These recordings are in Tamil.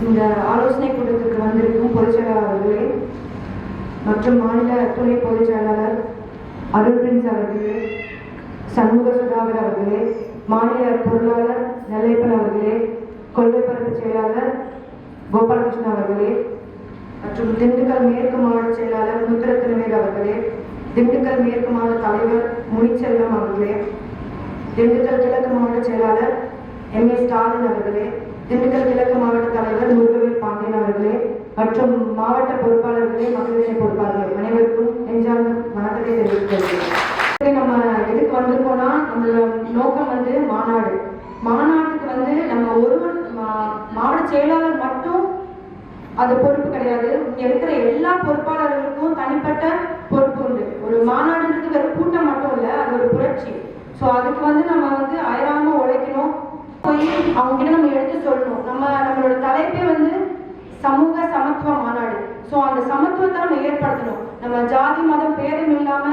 இந்த ஆலோசனை கூட்டத்துக்கு வந்திருக்கும் பொதுச்செயலாளர் அவர்களே மற்றும் மாநில துணை பொதுச்செயலாளர் அருள் பிரின்ஸ் அவர்களே சண்முக சுதாகர் அவர்களே மாநில பொருளாளர் நெல்லைப்பன் அவர்களே கொள்கைப்பரப்பு செயலாளர் கோபாலகிருஷ்ணன் அவர்களே மற்றும் திண்டுக்கல் மேற்கு மாவட்ட செயலாளர் முத்துரத்தினவேல் அவர்களே திண்டுக்கல் மேற்கு மாவட்ட தலைவர் முனிச்செல்வம் அவர்களே திண்டுக்கல் கிழக்கு மாவட்ட செயலாளர் திண்டுக்கல் கிழக்கு மாவட்ட தலைவர் முருகவேல் பாண்டியன் அவர்களே மற்றும் மாவட்ட பொறுப்பாளர்களே மக்களிடையே பொறுப்பாளர்கள் அனைவருக்கும் நெஞ்சார்ந்த வணக்கத்தை தெரிவித்துக்கொள்கிறேன் நம்ம எதுக்கு வந்திருக்கோம்னா நம்மளோட நோக்கம் வந்து மாநாடு. மாநாட்டுக்கு வந்து நம்ம ஒருவர் மா- மாவட்ட செயலாளர் மட்டும் அது பொறுப்பு கிடையாது. இங்க இருக்கிற எல்லா பொறுப்பாளர்களுக்கும் தனிப்பட்ட பொறுப்பு உண்டு. ஒரு மாநாடுன்றது வெறும் கூட்டம் மட்டும் இல்ல அது ஒரு புரட்சி. சோ அதுக்கு வந்து நம்ம வந்து அயராம உழைக்கணும். போய் அவங்க கிட்ட நம்ம எடுத்து சொல்லணும் நம்ம நம்மளோட தலைப்பே வந்து சமூக சமத்துவ மாநாடு சோ அந்த சமத்துவத்தை நம்ம ஏற்படுத்தணும் நம்ம ஜாதி மதம் பேதம் இல்லாம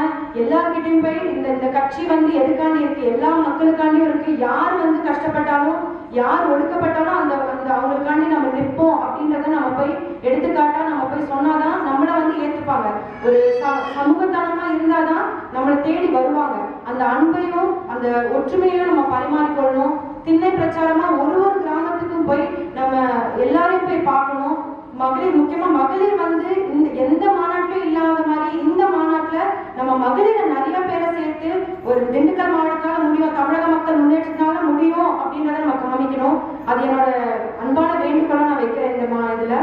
எல்லார்கிட்டயும் இந்த இந்த கட்சி வந்து எதுக்காண்டி இருக்கு? எல்லா மக்களுக்காண்டியும் இருக்கு. யார் வந்து கஷ்டப்பட்டாலும் யார் ஒடுக்கப்பட்டாலும் அந்த அந்த அவங்களுக்காண்டி நம்ம நிற்போம் அப்படின்றத நம்ம போய் எடுத்துக்காட்டா நம்ம போய் சொன்னாதான் நம்மள வந்து ஏத்துப்பாங்க. ஒரு ச- சமூகத்தனமா இருந்தாதான் நம்மளை தேடி வருவாங்க. அந்த அன்பையும் அந்த ஒற்றுமையையும் நம்ம பரிமாறிக்கொள்ளணும். திண்ணை பிரச்சாரமா ஒரு ஒரு கிராமத்துக்கும் போய் நம்ம எல்லாரையும் போய் பார்க்கணும் மகளிர் முக்கியமா மகளிர் வந்து இந்த எந்த மாநாட்டிலும் இல்லாத மாதிரி இந்த மாநாட்டுல நம்ம மகளிரை நிறைய பேரை சேர்த்து ஒரு திண்டுக்கல் மாவட்டத்தால முடியும் தமிழக மக்கள் முன்னேற்றத்தினால முடியும் அப்படின்றத நம்ம காமிக்கணும். அது என்னோட அன்பான வேண்டுகோளா நான் வைக்கிறேன் இந்த மா இதுல.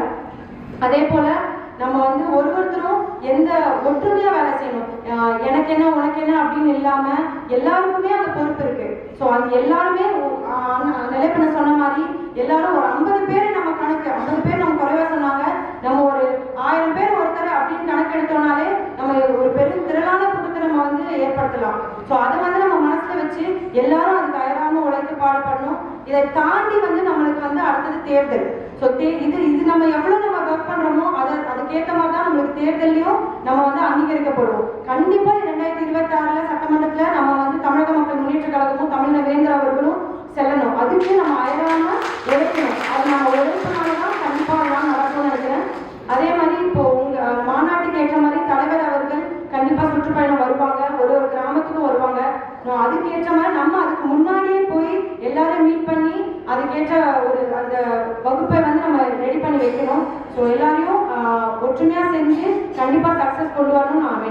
அதே போல நம்ம வந்து ஒரு ஒருத்தரும் எந்த ஒற்றுமையா வேலை செய்யணும். எனக்கு என்ன உனக்கு என்ன அப்படின்னு இல்லாம எல்லாருக்குமே அந்த பொறுப்பு இருக்கு. ஸோ அது எல்லாருமே நிலைப்பண்ண சொன்ன மாதிரி எல்லாரும் ஒரு ஐம்பது பேர் நம்ம கணக்கு ஐம்பது பேர் நம்ம குறைவா சொன்னாங்க நம்ம ஒரு ஆயிரம் பேர் ஒருத்தர் அப்படின்னு கணக்கு எடுத்தோம்னாலே நம்ம ஒரு பெரும் திரளான கூட்டத்தை நம்ம வந்து ஏற்படுத்தலாம் ஸோ அதை வந்து நம்ம மனசில் வச்சு எல்லாரும் அதுக்கு தயாராமல் உழைத்து பாடுபடணும். இதை தாண்டி வந்து நம்மளுக்கு வந்து அடுத்தது தேர்தல். ஸோ தே இது இது நம்ம எவ்வளோ நம்ம ஒர்க் பண்ணுறோமோ அதை அதுக்கேற்ற மாதிரி தான் நம்மளுக்கு தேர்தலையும் நம்ம வந்து அங்கீகரிக்கப்படுவோம். கண்டிப்பாக ரெண்டாயிரத்தி இருபத்தி சட்டமன்றத்தில் நம்ம வந்து தமிழக மக்கள் முன்னேற்ற கழகமும் தமிழ் வேந்தர் அவர்களும் செல்லணும். அதுக்கு நம்ம அயராம உழைக்கணும். அது நம்ம உழைக்கணும் தான் கண்டிப்பா எல்லாம் நடக்கும்னு நினைக்கிறேன் அதே மாதிரி இப்போ உங்க அஹ், மாநாட்டுக்கு ஏற்ற மாதிரி தலைவர் அவர்கள் கண்டிப்பா சுற்றுப்பயணம் வருவாங்க ஒரு ஒரு கிராமத்துக்கும் வருவாங்க நான் அதுக்கு ஏற்ற மாதிரி நம்ம அதுக்கு முன்னாடியே போய் எல்லாரும் மீட் பண்ணி அதுக்கேற்ற ஒரு அந்த வகுப்பை வந்து நம்ம ரெடி பண்ணி வைக்கணும். ஸோ எல்லாரையும் ஒற்றுமையாக செஞ்சு கண்டிப்பாக சக்ஸஸ் கொண்டு வரணும்னு நான் வேண்டி